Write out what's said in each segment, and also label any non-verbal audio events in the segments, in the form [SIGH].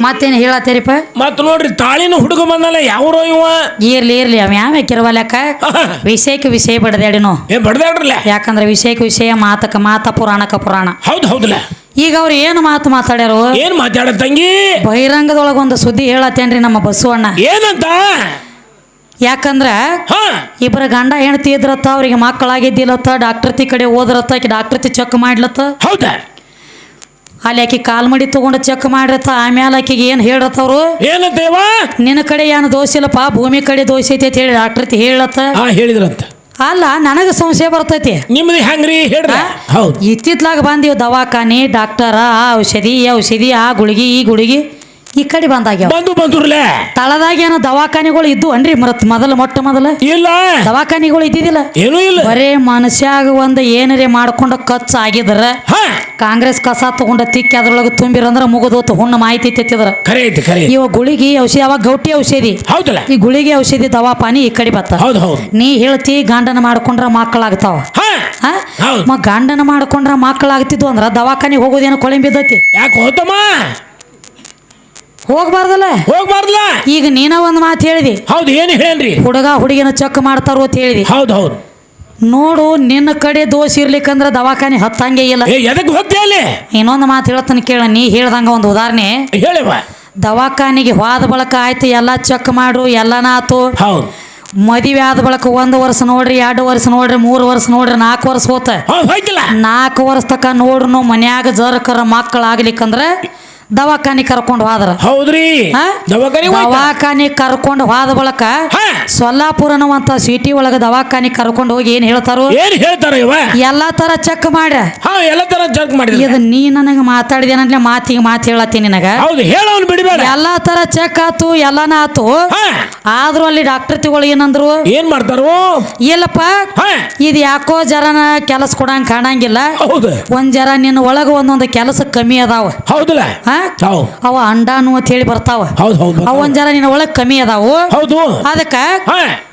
ಮತ್ತೇನು ಹೇಳತ್ತೀರಿಪ್ಪ? ಮತ್ ನೋಡ್ರಿ ತಾಳಿನ ಹುಡುಗ ಬಂದಲ್ಲ ಯಾವ್ರೋ ಇವ? ಇರ್ಲಿ ಇರ್ಲಿ ಅವ ಯಾವ ಕಿರವಲ್ಯಾಕ? [LAUGHS] ವಿಷಯಕ್ಕೆ ವಿಷಯ ಬಡದಾಡಿನು? ಏ ಬಡ್ದಾಡ್ರಲ್ಲ. ಯಾಕಂದ್ರೆ ವಿಷಯಕ್ಕೆ ವಿಷಯ ಮಾತಕ ಮಾತ ಪುರಾಣಕ ಪುರಾಣ. ಹೌದ್ ಹೌದಲ್ಲ ಈಗ ಅವ್ರು ಏನು ಮಾತು ಮಾತಾಡ್ಯಾರು? ಏನ್ ಮಾತಾಡ ತಂಗಿ? ಬಹಿರಂಗದೊಳಗ ಒಂದು ಸುದ್ದಿ ಹೇಳತ್ತೇನ್ರಿ ನಮ್ಮ ಬಸವಣ್ಣ. ಏನಂತ? ಯಾಕಂದ್ರ ಹಾ. ಇಬ್ಬರ ಗಂಡ ಹೆಂಡತಿ ಇದ್ರತ್ತ ಅವ್ರಿಗೆ ಮಕ್ಕಳಾಗಿದ್ದಿಲ್ಲತ್ತ ಡಾಕ್ಟರ್ತಿ ಕಡೆ ಹೋದ್ರತ್ತ ಡಾಕ್ಟರ್ ಡಾಕ್ಟರ್ತಿ ಚೆಕ್ ಮಾಡ್ಲತ್ತ. ಹೌದಾ. ಅಲ್ಲಿ ಆಕಿ ಕಾಲ್ ಮಡಿ ತಗೊಂಡು ಚೆಕ್ ಮಾಡಿರತ್ತ ಆಮೇಲೆ ಆಕಿಗೆ ಏನು ಹೇಳತ್ತವ್ರು ಏನಂತೇವ ನಿನ್ನ ಕಡೆ ಏನು ದೋಷ ಇಲ್ಲಪ್ಪ ಭೂಮಿ ಕಡೆ ದೋಷ ಐತಿ ಅಂತ ಹೇಳಿ ಡಾಕ್ಟರ್ ಹೇಳತ್ತ ಹೇಳಿದ್ರಂತ. ಅಲ್ಲ ನನಗೆ ಸಂಶಯ ಬರ್ತೈತಿ. ನಿಮ್ದು ಹೆಂಗ್ರಿ? ಹೇಳ ಹೌದು. ಇತ್ತಿತ್ಲಾಗ ಬಂದೀವಿ ದವಾಖಾನಿ ಡಾಕ್ಟರ ಆ ಔಷಧಿ ಈ ಔಷಧಿ ಆ ಗುಳಿಗಿ ಈ ಗುಳಿಗಿ. ಈ ಕಡೆ ಬಂದಾಗ ಬಂದು ಬಂದ್ರಲ್ಲೇ ತಳದಾಗ ಏನೋ ದವಾಖಾನಿಗಳು ಇದ್ದು ಅನ್ರಿ ಮರತ್ ಮೊದಲು ಮೊಟ್ಟ ಮೊದಲ. ಇಲ್ಲ. ದವಾಖಾನಿಗಳು ಇದ್ದಿದ್ದಿಲ್ಲ. ಏನೂ ಇಲ್ಲ. ಬರೇ ಮನುಷ್ಯಾಗ ಒಂದು ಏನರೇ ಮಾಡ್ಕೊಂಡು ಖರ್ಚು ಆಗಿದ್ರ ಹಾ ಕಾಂಗ್ರೆಸ್ ಕಸ ತಗೊಂಡ ತಿಕ್ಕಿ ಅದ್ರೊಳಗೆ ತುಂಬಿರಂದ್ರ ಮುಗಿದೋತು. ಹುಣ್ಣ ಮಾಹಿತಿ ತೆತ್ತಿದ್ರ ಖರೆ ಐತಿ ಖರೆ ಐತಿ. ಇವ ಗುಳಿಗೆ ಔಷಧಿ ಅವಾಗ ಗೌಟಿ ಔಷಧಿ. ಹೌದಲ್ಲ? ಈ ಗುಳಿಗೆ ಔಷಧಿ ದವಾಪಾನಿ ಈ ಕಡೆ ಬತ್ತ. ಹೌದು ಹೌದು. ನೀ ಹೇಳ್ತಿ ಗಂಡನ ಮಾಡ್ಕೊಂಡ್ರ ಮಕ್ಕಳಾಗ್ತಾವ. ಹಾ ಹೌದ್. ಮ ಗಂಡನ ಮಾಡ್ಕೊಂಡ್ರ ಮಕ್ಕಳಾಗ್ತಿದ್ವು ಅಂದ್ರ ದವಾಖಾನಿಗೆ ಹೋಗೋದೇನು ಕೊಳೆ ಬಿದ್ದೈತಿ ಯಾಕೆ ಹೋತಮ್ಮ? ಹೋಗ್ಬಾರ್ದಲ್ಲ? ಹೋಗ್ಬಾರ್ದಲ್ಲ? ಈಗ ನೀನ ಒಂದು ಮಾತು ಹೇಳಿದಿ. ಹೌದು ಏನು ಹೇಳ್ರಿ? ಹುಡುಗ ಹುಡುಗಿನ ಚೆಕ್ ಮಾಡ್ತಾರೋ ಅಂತ ಹೇಳಿದಿ. ಹೌದು ಹೌದ್. ನೋಡು ನಿನ್ನ ಕಡೆ ದೋಷ ಇರ್ಲಿಕ್ಕಂದ್ರ ದವಾಖಾನೆ ಹತ್ತಂಗೆ ಇಲ್ಲ. ಏ ಎದಕ್ಕೆ ಹೋಗ್ತಿ ಅಲ್ಲಿ? ಇನ್ನೊಂದು ಮಾತು ಹೇಳ್ತಾನೆ ಕೇಳ ನೀ ಹೇಳ್ದಂಗ ಒಂದು ಉದಾಹರಣೆ ಹೇಳಿವ ದವಾಖಾನೆಗೆ ಹೋದ ಬಳಕ ಆಯ್ತು ಎಲ್ಲ ಚೆಕ್ ಮಾಡು ಎಲ್ಲನ ಆತು. ಹೌದ್. ಮದುವೆ ಆದ ಬಳಕ ಒಂದು ವರ್ಷ ನೋಡ್ರಿ ಎರಡು ವರ್ಷ ನೋಡ್ರಿ ಮೂರು ವರ್ಷ ನೋಡ್ರಿ ನಾಲ್ಕು ವರ್ಷ ಹೋತ. ಹೋಯ್ತಿಲ್ಲ. ನಾಲ್ಕು ವರ್ಷ ತಕ ನೋಡ್ರು ಮನ್ಯಾಗ ಜರಕರ ಮಕ್ಕಳು ಆಗ್ಲಿಕ್ಕಂದ್ರ ದವಾಖಾನಿ ಕರ್ಕೊಂಡು ಹೋದ್ರ. ಹೌದ್ರಿ? ದವಾಖಾನೆ ಹೋಯ್ತಾ? ದವಾಖಾನಿ ಕರ್ಕೊಂಡು ಹೋದ ಬಳಕ ಹಾ? ಅನ್ನುವಂತ ಸಿಟಿ ಒಳಗ ದವಾಖಾನಿ ಕರ್ಕೊಂಡು ಹೋಗಿ ಏನ್ ಹೇಳ್ತಾರು? ಏನ್ ಹೇಳ್ತಾರ ಇವ? ಎಲ್ಲಾ ತರ ಚೆಕ್ ಮಾಡ್ಯ. ಹಾ ಎಲ್ಲ ತರ ಜರ್ಕ್ ಮಾಡಿದ್ರು. ಇದು ನೀ ನನಗೆ ಮಾತಾಡಿದೇನಂದ್ರೆ ಮಾತಿಗೆ ಮಾತು ಹೇಳತ್ತೀನಿ ನಿನಗ. ಹೌದು ಹೇಳವನ್ ಬಿಡಬೇಡ. ಎಲ್ಲಾ ತರ ಚೆಕ್ ಆತು ಎಲ್ಲಾನ ಆತು. ಹಾ. ಆದ್ರೂ ಅಲ್ಲಿ ಡಾಕ್ಟರ್ತಿಗಳು ಏನಂದ್ರು? ಏನ್ ಮಾಡ್ತಾರೋ? ಇಲ್ಲಪ್ಪ. ಹಾ. ಇದು ಯಾಕೋ ಜರನ ಕೆಲಸ ಕೊಡಂಗ್ ಕಾಣಂಗಿಲ್ಲ. ಹೌದು. ಒಂದ್ ಜರ ನಿನ್ನ ಒಳಗ ಒಂದೊಂದು ಕೆಲಸ ಕಮ್ಮಿ ಅದಾವ. ಹೌದಲ್ಲ? ಹಾ? ಅವ ಅಂಡಾನು ಅಂತ ಹೇಳಿ ಬರ್ತಾವ. ಹೌದು ಹೌದು ಅವ ಒಂದ್ ಜರ ನಿನ್ನ ಒಳಗ್ ಕಮ್ಮಿ ಅದಾವು. ಹೌದು. ಅದಕ್ಕ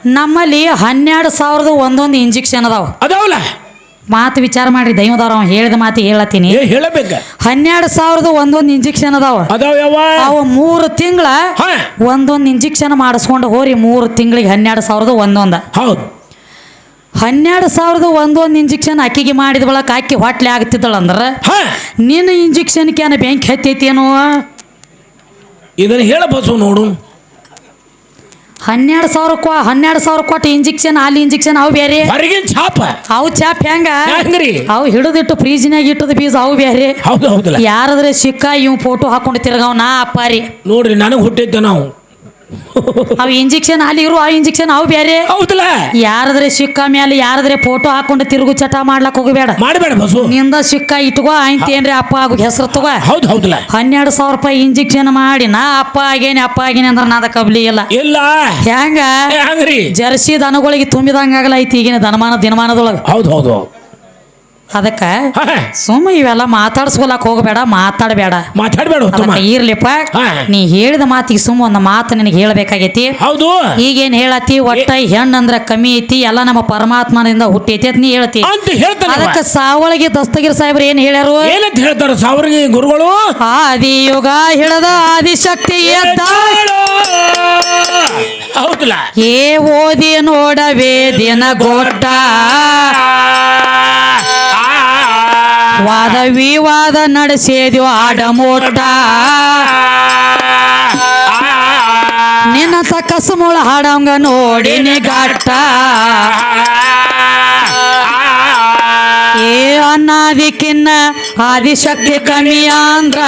ನಮ್ಮಲ್ಲಿ ಹನ್ನೆರಡು ಸಾವಿರದ ಒಂದೊಂದು ಇಂಜೆಕ್ಷನ್ ಅದಾವ. ಅದಾವಲ್ಲ. ಮಾತು ವಿಚಾರ ಮಾಡ್ರಿ ದೈವದವ್ರ ಅವ ಹೇಳಿದ ಮಾತು ಹೇಳತ್ತೀನಿ. ಹನ್ನೆರಡು ಸಾವಿರದ ಒಂದೊಂದು ಇಂಜೆಕ್ಷನ್ ಅದಾವ. ಅವ ಮೂರು ತಿಂಗಳ ಒಂದೊಂದ್ ಒಂದೊಂದು ಇಂಜೆಕ್ಷನ್ ಮಾಡಿಸ್ಕೊಂಡು ಹೋರಿ ಮೂರು ತಿಂಗಳಿಗೆ ಹನ್ನೆರಡು ಸಾವಿರದ ಒಂದೊಂದ. ಹೌದು. ಹನ್ನೆರಡು ಸಾವಿರದ ಒಂದೊಂದು ಇಂಜೆಕ್ಷನ್ ಅಕ್ಕಿಗೆ ಮಾಡಿದ ಬಳಕ ಅಕ್ಕಿ ಹೊಟ್ಲೆ ಆಗ್ತಿದ್ದಳಂದ್ರ ಅಂದ್ರೆ ನಿನ್ನ ಇಂಜೆಕ್ಷನ್ ಕ್ಯಾನ ಬೆಂಕಿ ಹತ್ತೈತೇನೋ? ಇದನ್ನ ಹೇಳ ಬಸು ನೋಡು. ಹನ್ನೆರಡು ಸಾವಿರ ಕೊ ಹನ್ನೆರಡು ಸಾವಿರ ಕೊಟ್ಟು ಇಂಜೆಕ್ಷನ್ ಅಲ್ಲಿ ಇಂಜೆಕ್ಷನ್ ಅವು ಬೇರೆ ಹೊರಗಿನ ಛಾಪ. ಅವು ಚಾಪ್ ಹೆಂಗ? ಹೆಂಗ್ರಿ? ಅವು ಹಿಡಿದಿಟ್ಟು ಫ್ರೀಜ್ನಾಗ ಇಟ್ಟದ ಬೀಜ ಅವು ಬೇರೆ ಹೌದು ಹೌದಲ್ಲ ಯಾರಾದ್ರೆ ಸಿಕ್ಕ ಇವ್ ಫೋಟೋ ಹಾಕೊಂಡು ತಿರ್ಗಾವ್ ನಾ ಅಪ್ಪಾರಿ. ನೋಡ್ರಿ ನನಗೆ ಹುಟ್ಟಿದ್ದೆ ನಾವು. ಅವು ಇಂಜೆಕ್ಷನ್ ಅಲ್ಲಿ ಇರು ಆ ಇಂಜೆಕ್ಷನ್ ಅವು ಬೇರೆ ಹೌದಲ್ಲ? ಯಾರದ್ರೆ ಸಿಕ್ಕ ಮೇಲೆ ಯಾರಾದ್ರೆ ಫೋಟೋ ಹಾಕೊಂಡು ತಿರುಗು ಚಟ ಮಾಡ್ಲಕ್ ಹೋಗಬೇಡ. ಮಾಡಬೇಡ ಬಸು. ನಿಂದ ಸಿಕ್ಕ ಇಟ್ಕೋ ಆಯ್ತೇನ್ರಿ ಅಪ್ಪ ಆಗು ಹೆಸರು ತಗೋ. ಹೌದು ಹೌದಲ್ಲ. ಹನ್ನೆರಡು ಸಾವಿರ ರೂಪಾಯಿ ಇಂಜೆಕ್ಷನ್ ಮಾಡಿ ನಾ ಅಪ್ಪ ಆಗೇನಿ ಅಪ್ಪ ಆಗೇನಿ ಅಂದ್ರೆ ನಾದ ಕಬ್ಲಿ ಇಲ್ಲ. ಇಲ್ಲ. ಹೆಂಗ? ಜರ್ಸಿ ದನಗಳಿಗೆ ತುಂಬಿದಂಗಾಗಲ್ಲ ಐತಿ ಈಗಿನ ದನಮಾನ ದಿನಮಾನದೊಳಗ. ಹೌದು ಹೌದು. ಅದಕ್ಕ ಸುಮ್ಮ ಇವೆಲ್ಲ ಮಾತಾಡ್ಸ್ಕೊಳಕ್ ಹೋಗಬೇಡ ಮಾತಾಡಬೇಡ. ಮಾತಾಡಬೇಡ ಅದಕ್ಕ ಇರ್ಲಿಪ್ಪ ನೀ ಹೇಳಿದ ಮಾತಿಗೆ ಸುಮ್ಮ ಒಂದು ಮಾತು ನಿನಗೆ ಹೇಳಬೇಕಾಗೈತಿ. ಹೌದು. ಈಗೇನ್ ಹೇಳತಿ ಒಟ್ಟ ಹೆಣ್ಣಂದ್ರ ಕಮ್ಮಿ ಐತಿ ಎಲ್ಲ ನಮ್ಮ ಪರಮಾತ್ಮನಿಂದ ಹುಟ್ಟೈತಿ ಅಂತ ನೀ ಹೇಳ್ತಿ. ಅಂತ ಹೇಳ್ತಾನೆ ಅದಕ್ಕ ಸಾವಳಿಗೆ ದಸ್ತಗಿರ್ ಸಾಹೇಬ್ರು ಏನ್ ಹೇಳ್ಯಾರು? ಏನಂತ ಹೇಳ್ತಾರ ಸಾವಿರಿಗೆ ಗುರುಗಳು? ಆದಿಯುಗ ಹಿಡದ ಆದಿಶಕ್ತಿ. ಹೌದಲ್ಲ? ಏ ಓದಿ ನೋಡವೇ ದಿನ ಗೋಟ ವಾದ ವಿವಾದ ನಡೆಸಿದ್ಯೋ ಆಡಮೋಟ ನಿನ್ನ ತಕಸು ಮುಳ ಹಾಡಂಗ ನೋಡಿನಿ ಗಾಟ ಏ ಅನ್ನಾದಿಕ್ಕಿನ್ನ ಆದಿಶಕ್ತಿ ಕಮ್ಮಿ ಅಂದ್ರ.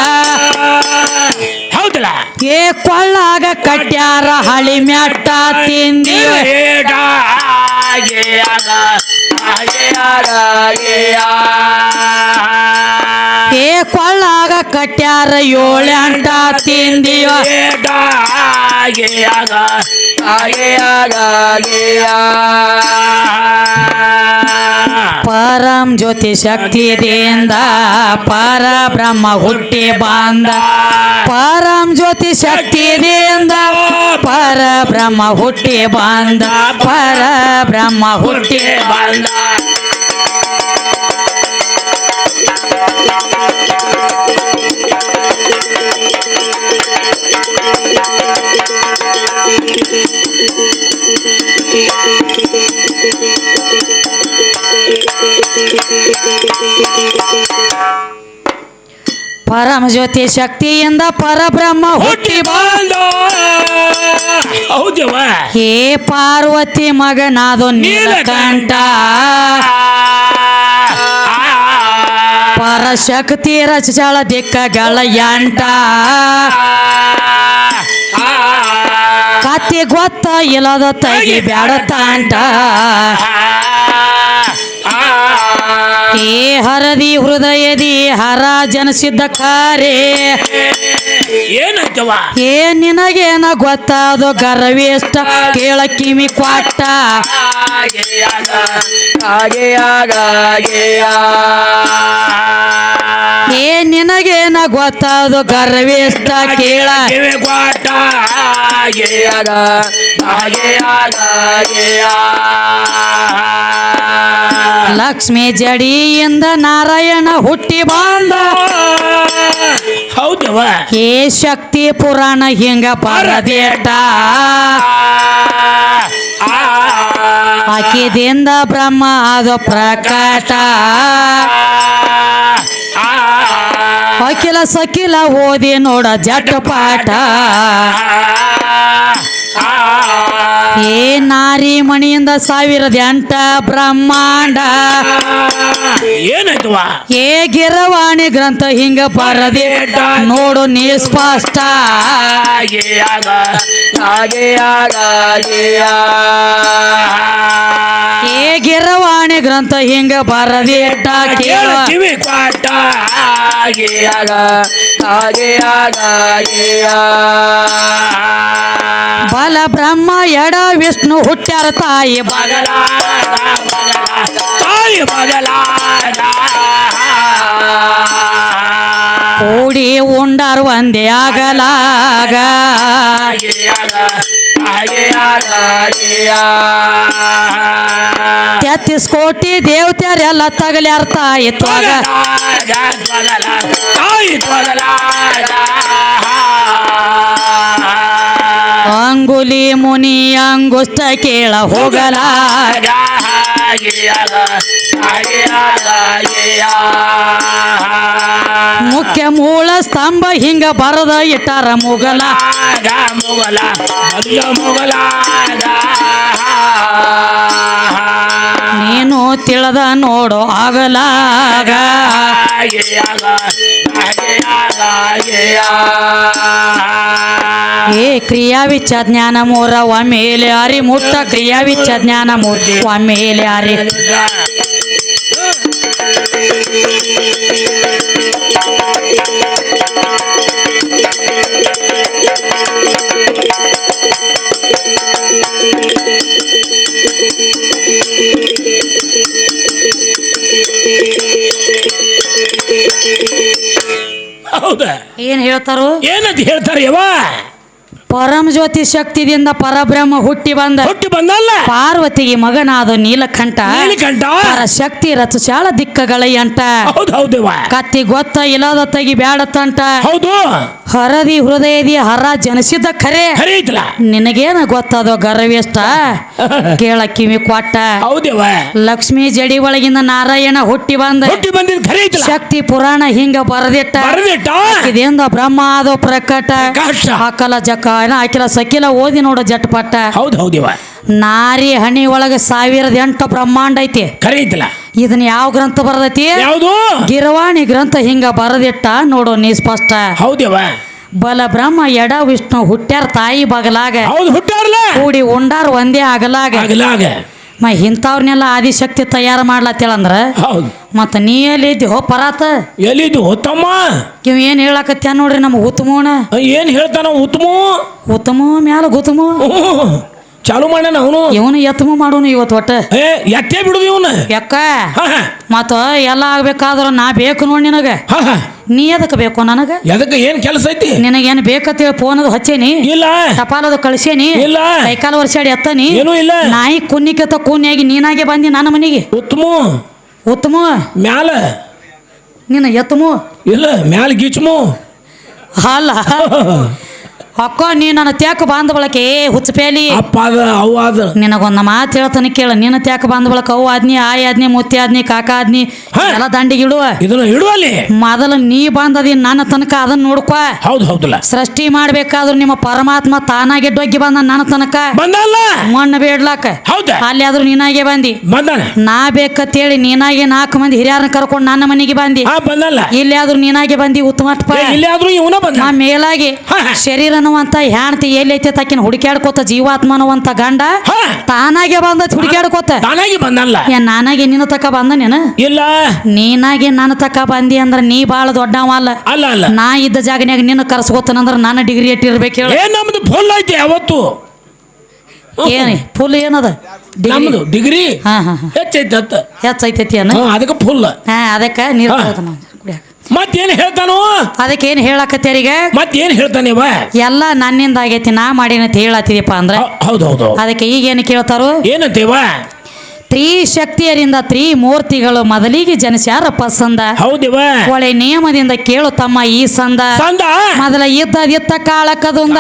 ಹೌದಲ್ಲ? ಏ ಕೊಳ್ಳಾಗ ಕಟ್ಯಾರ ಹಳಿ ಮ್ಯಾಟ ತಿಂದಿ ಆಗೆ ಕೊಳ್ಳಾಗ ಕಟ್ಯಾರ ಏಳೆಂಟ ತಿಂದಿವ. ಪರಂ ಜ್ಯೋತಿ ಶಕ್ತಿದಿಂದ ಪರ ಬ್ರಹ್ಮ ಹುಟ್ಟಿ ಬಂದ. ಪರಂ ಜ್ಯೋತಿ ಶಕ್ತಿದಿಂದ ಪರ ಬ್ರಹ್ಮ ಹುಟ್ಟಿ ಬಂದ. ಪರ ಬ್ರಹ್ಮ ಹುಟ್ಟಿ ಬಂದ. ಪರಮಜ್ಯೋತಿ ಶಕ್ತಿಯಿಂದ ಪರಬ್ರಹ್ಮ ಹುಟ್ಟಿ ಬಂದ ಹೌದವ ಹೇ ಪಾರ್ವತಿ ಮಗನಾದು ನೀಲಕಂಠ. ಪರಶಕ್ತಿ ರಚಳ ದಿಕ್ಕಗಳ ಎಂಟ. ಕತ್ತಿ ಗೊತ್ತ ಇಲ್ಲದ ತಗಿ ಬ್ಯಾಡ ಏ ಹರದಿ ಹೃದಯದಿ ಹರ ಜನಸಿದ್ದ ಖಾರೆ. ಏನಾಯ್ತವ ಏ ನಿನಗೇನ ಗೊತ್ತಾದ ಗರ್ವೇಷ್ಟ ಕೇಳ ಕಿವಿ ಕ್ವಾಟ ಏ ನಿನಗೇನ ಗೊತ್ತಾದು ಗರವೇಷ್ಟ ಕೇಳ. ಕಿವಿ ಕ್ವಾಟ ಲಕ್ಷ್ಮಿ ಜಡಿಯಿಂದ ನಾರಾಯಣ ಹುಟ್ಟಿ ಬಂದ. ಹೌದವ ಏ ಶಕ್ತಿ ಪುರಾಣ ಹಿಂಗ ಪರದೇಟ. ಆಕಿದಿಂದ ಬ್ರಹ್ಮ ಅದು ಪ್ರಕಟ. ಅಖಿಲ ಸಕಿಲ ಓದಿ ನೋಡ ಜಟಪಾಟ ಏ ನಾರಿ ಮಣಿಯಿಂದ ಸಾವಿರದ ಎಂಟ ಬ್ರಹ್ಮಾಂಡ. ಏನಾಯ್ತು ಏ ಗಿರವಾಣಿ ಗ್ರಂಥ ಹಿಂಗ ಪರದೇಟ ನೋಡು ನೀ ಸ್ಪಷ್ಟ. ಏ ಗಿರವಾಣಿ ಗ್ರಂಥ ಹಿಂಗ ಬರದೇಟ ಕೇಳ ಕಿವಿ ಕ್ವಾಟ ಬಲ ಬ್ರಹ್ಮ ಎಡ ವಿಷ್ಣು ಹುಟ್ಟ್ಯಾರ ತಾಯಿ ಬಗಲ ತಾಯಿ ಬಗಲ ಕೂಡಿ ಉಂಡಾರು ಒಂದೇ ಆಗಲಾಗ. ತೆತ್ತಿಸ್ ಕೋಟಿ ದೇವತೆಯರೆಲ್ಲ ತಗಲ್ಯಾರ ತಾಯಿ ತೊಗ ತಾಯಿ ಬದಲಾದ ಅಂಗುಲಿ ಮುನಿ ಅಂಗುಷ್ಟ ಕೇಳ ಹೋಗಲ. ಮುಖ್ಯ ಮೂಲ ಸ್ತಂಭ ಹಿಂಗ ಬರದ ಇಟ್ಟಾರ ಮುಗಲ ಮುಗಲ. ಮುಗಲ. ನೀನು ತಿಳಿದ ನೋಡೋ, ಆಗಲಾಗ. ಏ ಕ್ರಿಯಾ ವಿಚ್ಚ ಜ್ಞಾನ ಮೂರ ಒಮ್ಮೆಲೆ ಅರಿ ಮುಟ್ಟ ಕ್ರಿಯಾ ವಿಚ್ಚ ಜ್ಞಾನ ಮೂರ ಒಮ್ಮೆಲೆ ಅರಿ. ಹೌದಾ? ಏನ್ ಹೇಳ್ತಾರು? ಏನಂತ ಹೇಳ್ತಾರೆ ಯವ ಪರಮ ಜ್ಯೋತಿ ಶಕ್ತಿದಿಂದ ಪರಬ್ರಹ್ಮ ಹುಟ್ಟಿ ಬಂದ ಹುಟ್ಟಿ ಬಂದಲ್ಲ? ಪಾರ್ವತಿಗೆ ಮಗನಾದ ನೀಲಕಂಠ ನೀಲಕಂಠ? ಪರ ಶಕ್ತಿ ರಚಚಾಳ ದಿಕ್ಕಗಳ ಅಂಟ ಹೌದು ಹೌದವ ಕತ್ತಿ ಗೊತ್ತ ಇಲ್ಲದ ತಗಿ ಬ್ಯಾಡ ತಂಟ ಹೌದು. ಹರದಿ ಹೃದಯದಿ ಹರ ಜನಿಸಿದ ಖರೆ. ನಿನಗೇನು ನಿನಗೇನ ಗೊತ್ತದೋ ಗರ್ವೆಷ್ಟ [LAUGHS] ಕೇಳ ಕಿವಿ ಕೊಟ್ಟ. ಹೌದೇವ. ಲಕ್ಷ್ಮಿ ಜಡಿ ಒಳಗಿಂದ ನಾರಾಯಣ ಹುಟ್ಟಿ ಬಂದ. ಹುಟ್ಟಿ ಬಂದಿದ್ ಖರೆ ಐತಲ್ಲ ಶಕ್ತಿ ಪುರಾಣ ಹಿಂಗ ಬರದಿಟ್ಟ. ಬರದಿಟ್ಟ. ಇದಿಂದ ಬ್ರಹ್ಮ ಆದೋ ಪ್ರಕಟ. ಪ್ರಕಾಶ. ಹಾಕಲ ಜಕ ಹಾಕಿಲ್ಲ ಸಕಿಲ ಓದಿ ನೋಡ ಜಟ್ಪಟ್ಟ. ಹೌದು ಹೌದಿವ. ನಾರಿ ಹಣಿ ಒಳಗೆ ಸಾವಿರದ ಎಂಟು ಬ್ರಹ್ಮಾಂಡ ಐತಿ. ಕರೀತಿಲ್ಲ. ಇದನ್ನ ಯಾವ ಗ್ರಂಥ ಬರದೈತಿ? ಯಾವುದು? ಗಿರವಾಣಿ ಗ್ರಂಥ ಹಿಂಗ ಬರದಿಟ್ಟ ನೋಡು ನೀ ಸ್ಪಷ್ಟ. ಹೌದವ ಬಲ ಬ್ರಹ್ಮ ಎಡ ವಿಷ್ಣು ಹುಟ್ಟ್ಯಾರ ತಾಯಿ ಬಗಲಾಗ. ಹೌದು ಹುಟ್ಟಾರಲ್ಲ ಕೂಡಿ ಉಂಡಾರ್ ಒಂದೇ ಆಗಲಾಗ. ಆಗಲಾಗ. ಮ ಇಂಥವ್ರನ್ನೆಲ್ಲ ಆದಿಶಕ್ತಿ ತಯಾರು ಮಾಡ್ಲತ್ತೇಳಂದ್ರ ಹೌದು. ಮತ್ತ ನೀ ಎಲ್ಲಿ ಇದ್ದಿ ಹೋ ಪರಾತ. ಎಲ್ಲಿದ್ದು? ಉತ್ತಮ ಇವ್ ಏನ್ ಹೇಳಕತ್ಯ ನೋಡ್ರಿ ನಮ್ಮ ಉತ್ತಮ ಏನ್ ಹೇಳ್ತಾನ ಉತ್ತಮ? ಉತ್ತಮ ಮ್ಯಾಲ ಗುತ್ತಮೋ? ಚಾಲು ಮಾಡ್ಯಾನ ಅವನು. ಇವನು ಎತ್ತಮ ಮಾಡೋನು ಇವತ್ತು ಒಟ್ಟ. ಏ ಎತ್ತೇ ಬಿಡುದು ಇವನು ಯಾಕ ಮತ್ತ ಎಲ್ಲ ಆಗ್ಬೇಕಾದ್ರ ನಾ ಬೇಕು ನೋಡಿ ನಿನಗ. ನೀ ಎದಕ್ಕೆ ಬೇಕು ನನಗ? ಎದಕ್ಕೆ ಏನ್ ಕೆಲಸ ಐತಿ? ನಿನಗೇನು ಬೇಕಂತೇಳಿ ಫೋನ್ ಅದು ಹಚ್ಚೇನಿ. ಇಲ್ಲ. ಟಪಾಲದು ಕಳ್ಸೇನಿ. ಇಲ್ಲ. ಕೈಕಾಲು ವರ್ಷಾಡಿ ಎತ್ತನಿ. ಏನು ಇಲ್ಲ. ನಾಯಿ ಕುನ್ನಿಕೆತ ಕೂನಿಯಾಗಿ ನೀನಾಗೆ ಬಂದಿ ನನ್ನ ಮನೆಗೆ. ಉತ್ತಮ. ಉತ್ತಮ. ಮ್ಯಾಲ. ನಿನ್ನ ಎತ್ತಮು. ಇಲ್ಲ ಮ್ಯಾಲ ಗೀಚಮು. ಅಲ್ಲ. [LAUGHS] ಅಕ್ಕ ನೀ ನನ್ನ ತ್ಯಾಕ ಬಾಂಧ ಬಳಕೆ ಏ ಹುಚ್ಚಪೇಲಿ ಅಪ್ಪ ಅದ ಅವ ಅದ ನಿನಗೊಂದು ಮಾತು ಹೇಳ್ತಾನೆ ಕೇಳ. ನಿನ್ನ ತ್ಯಾಕ ಬಾಂಧ ಬಳಕ ಅವು ಆದ್ನಿ ಆಯ್ ಆದ್ನಿ ಮುತ್ತಿ ಆದ್ನಿ ಕಾಕ ಆದ್ನಿ ಹಾ. ಎಲ್ಲ ದಂಡಿಗಿಡುವ ಇದನ್ನ ಇಡುವಲ್ಲಿ? ಮೊದಲು ನೀ ಬಂದದಿ ನನ್ನ ತನಕ ಅದನ್ನ ನೋಡ್ಕೊ. ಹೌದು ಹೌದಲ್ಲ. ಸೃಷ್ಟಿ ಮಾಡ್ಬೇಕಾದ್ರು ನಿಮ್ಮ ಪರಮಾತ್ಮ ತಾನಾಗೆ ಡೊಗ್ಗಿ ಬಂದ ನನ್ನ ತನಕ. ಬಂದಲ್ಲ? ಮಣ್ಣು ಬೇಡ್ಲಾಕ. ಹೌದಾ? ಅಲ್ಲಿ ಆದ್ರೂ ನೀನಾಗೆ ಬಂದಿ. ಬಂದಾನೆ. ನಾ ಬೇಕಂತೇಳಿ ನೀನಾಗೆ ನಾಲ್ಕು ಮಂದಿ ಹಿರಿಯರನ್ನ ಕರ್ಕೊಂಡು ನನ್ನ ಮನೆಗೆ ಬಂದಿ. ಹಾ ಬಂದಲ್ಲ. ಇಲ್ಲಿ ಆದ್ರೂ ನೀನಾಗೆ ಬಂದಿ ಉತ್ತಮಟ್ಪ ಏ, ಇಲ್ಲಿ ಆದ್ರೂ ಇವನ ಬಂದ. ನಾ ಮೇಲಾಗಿ ಹಾ, ಹಾ. ಶರೀರ ಅನ್ನುವಂತ ಹೆಣ್ತಿ ಎಲ್ಲಿ ಐತೆ ತಕ್ಕಿನ ಹುಡುಕ್ಯಾಡ್ಕೋತ ಜೀವಾತ್ಮ ಅನ್ನುವಂತ ಗಂಡ ತಾನಾಗೆ ಬಂದ ಹುಡುಕ್ಯಾಡ್ಕೋತ. ತಾನಾಗಿ ಬಂದಲ್ಲ? ಏನ್ ನಾನಾಗೆ ನಿನ್ನ ತಕ ಬಂದ ನೀನು? ಇಲ್ಲ. ನೀನಾಗೆ ನನ್ನ ತಕ ಬಂದಿ ಅಂದ್ರ ನೀ ಬಾಳ ದೊಡ್ಡವ ಅಲ್ಲ ಅಲ್ಲ. ಅಲ್ಲ ನಾ ಇದ್ದ ಜಾಗನ್ಯಾಗ ನಿನ್ನ ಕರ್ಸ್ಕೋತನಂದ್ರ ನನ್ನ ಡಿಗ್ರಿ ಇಟ್ಟಿರ್ಬೇಕು ಹೇಳಿ. ಏ ನಮ್ದು ಫುಲ್ ಐತಿ ಯಾವತ್ತು? ಏನ್ ಫುಲ್ ಏನದ? ಡಿಗ್ರಿ ನಮ್ದು ಹೆಚ್ಚೈತಿ ಹೆಚ್ಚೈತೈತಿ. ಅದಕ್ಕೆ ಫುಲ್ ಹಾ ಅದಕ್ಕೆ ನೀರು ಹಾ. ಮತ್ತೇನ್ ಹೇಳ್ತಾನು? ಅದಕ್ಕೆ ಏನ್ ಹೇಳಕತ್ತೀರೀಗ ಮತ್ತೇನ್ ಹೇಳ್ತಾನೆ ಇವ? ಎಲ್ಲ ನನ್ನಿಂದ ಆಗೈತಿ ನಾ ಮಾಡಿನಂತ ಹೇಳತ್ತಿದೀಪ ಅಂದ್ರ? ಹೌದೌದು. ಹೌದು ಅದಕ್ಕೆ ಈಗ ಏನು ಕೇಳ್ತಾರು ಏನಂತೇವ ತ್ರಿಶಕ್ತಿಯರಿಂದ ತ್ರಿಮೂರ್ತಿಗಳು ಮೊದಲಿಗೆ ಜನಿಸ್ಯಾರ ಪಸಂದ. ಹೌದಿವ? ಒಳ್ಳೆ ನಿಯಮದಿಂದ ಕೇಳು ತಮ್ಮ ಈ ಸಂದ. ಸಂದ? ಮೊದಲ ಇದ್ದದಿತ್ತ ಕಾಳಕದುಂದ.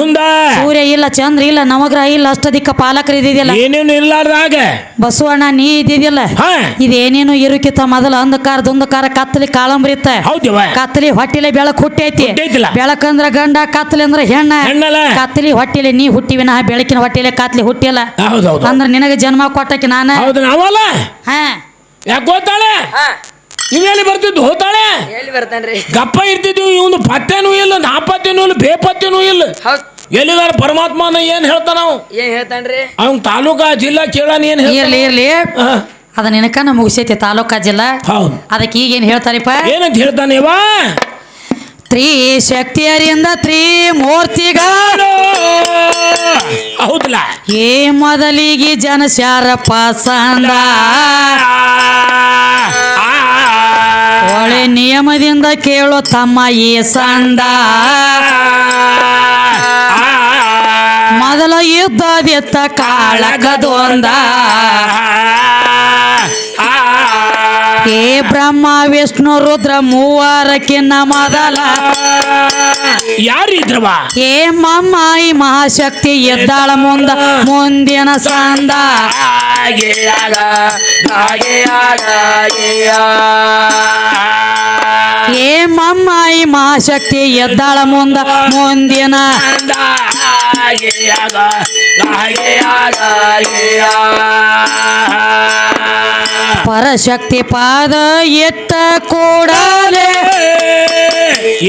ಹುಂದ? ಸೂರ್ಯ ಇಲ್ಲ ಚಂದ್ರ ಇಲ್ಲ ನವಗ್ರಹ ಇಲ್ಲ ಅಷ್ಟದಿಕ್ಕ ಪಾಲಕರು ಇದ್ದಿದ್ದಿಲ್ಲ. ಏನೇನು ಇರ್ಲಾರ್ದಾಗ ಬಸವಣ್ಣ ನೀ ಇದ್ದಿದ್ದಿಲ್ಲ. ಇದೇನೇನು ಇರುಕಿತ ಮೊದಲ ಅಂಧಕಾರ ದುಂಧಕಾರ ಕತ್ತಲಿ ಕಾಳಂಬ್ರಿತ್ತ ಇತ್ತ. ಕತ್ತಲಿ ಹೊಟ್ಟಿಲೆ ಬೆಳಕು ಹುಟ್ಟೈತಿ. ಬೆಳಕಂದ್ರ ಗಂಡ ಕತ್ತಲಿ ಅಂದ್ರ ಹೆಣ್ಣ. ಕತ್ತಲಿ ಹೊಟ್ಟಿಲೆ ನೀ ಹುಟ್ಟಿವಿನ ಬೆಳಕಿನ ಹೊಟ್ಟಿಲೆ ಕತ್ತಲಿ ಹುಟ್ಟಿಲ್ಲ. ಅಂದ್ರ ನಿನಗೆ ಜನ್ಮ ಕೊಟ್ಟಕ್ಕೆ ನಾನ ಹೌದು ನಾವಲ್ಲ? ಹಾ. ಯಾಕೆ ಹೋಗ್ತಾಳೆ? ಇವೆಲ್ಲಿ ಬರ್ತಿದ್ದು? ಹೋತಾಳೆ ಎಲ್ಲಿ ಬರ್ತಾನ್ರಿ? ಗಪ್ಪ ಇರ್ತಿದ್ವಿ ಇವನು ಪತ್ತೆನೂ ಇಲ್ಲ ನಾಪತ್ತೆನೂ ಇಲ್ಲ ಬೇಪತ್ತೆನೂ ಇಲ್ಲ. ಹೌದ್. ಎಲ್ಲಿದಾರ ಪರಮಾತ್ಮನ ಏನ್ ಹೇಳ್ತಾನ ನಾವು ಏನ್ ಹೇಳ್ತಾನ್ರಿ? ಅವ್ನ್ ತಾಲೂಕಾ ಜಿಲ್ಲಾ ಕೇಳಾನ ಏನ್ ಹೇಳ್ತಾನ? ಇರ್ಲಿ ಇರ್ಲಿ. ಹಾ, ಅದ ನಿನಕನ ಮುಗಿಸೈತಿ ತಾಲೂಕಾ ಜಿಲ್ಲಾ. ಹೌದು. ಅದಕ್ಕೆ ಈಗ ಹೇಳ್ತಾರಪ್ಪ ಹೇಳ್ತಾರಿಪ್ಪ? ಏನಂತ ಹೇಳ್ತಾನೆ ಇವ? ತ್ರೀ ತ್ರಿಮೂರ್ತಿಗಳು ಹೌದಲ್ಲ ಏ ಮೊದಲಿಗೆ ಜನ ಶಾರಪ್ಪ ಸಂದ ಒಳ್ಳೆ ನಿಯಮದಿಂದ ಕೇಳೋ ತಮ್ಮ ಈ ಸಂದ ಮೊದಲ ಯುದ್ಧದೆತ್ತ ಕಾಳಕದೊಂದ ಏ ಬ್ರಹ್ಮ ವಿಷ್ಣು ರುದ್ರ ಮೂವರಕ್ಕಿನ್ನ ಮೊದಲ ಯಾರಿದ್ರವ? ಏ ಮಮ್ಮ ಈ ಮಹಾಶಕ್ತಿ ಎದ್ದಾಳ ಮುಂದ ಮುಂದಿನ ಸಂದ. ಏ ಮಮ್ಮ ಈ ಮಹಾಶಕ್ತಿ ಎದ್ದಾಳ ಮುಂದ ಮುಂದಿನ ಪರಶಕ್ತಿ ಪಾದ ಎತ್ತ ಕೂಡಲೇ.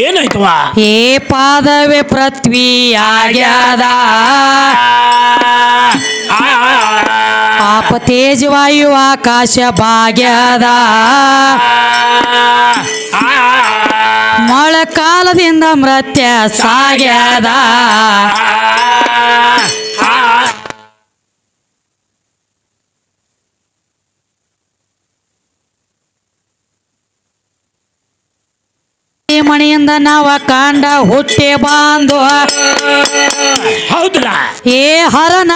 ಏನಾಯ್ತವ ಏ ಪಾದವೆ ಪೃಥ್ವಿ ಆಗ್ಯಾದ ಪಾಪ ತೇಜವಾಯು ಆಕಾಶ ಭಾಗ್ಯದ ಮೊಳಕಾಲದಿಂದ ಮೃತ್ಯ ಸಾಗ್ಯದ ಈ ಮಣಿಯಿಂದ ನಾವ ಕಾಂಡ ಹುಟ್ಟಿ ಬಾಂಧ ಹೌದಲ್ಲ ಏ ಹರನ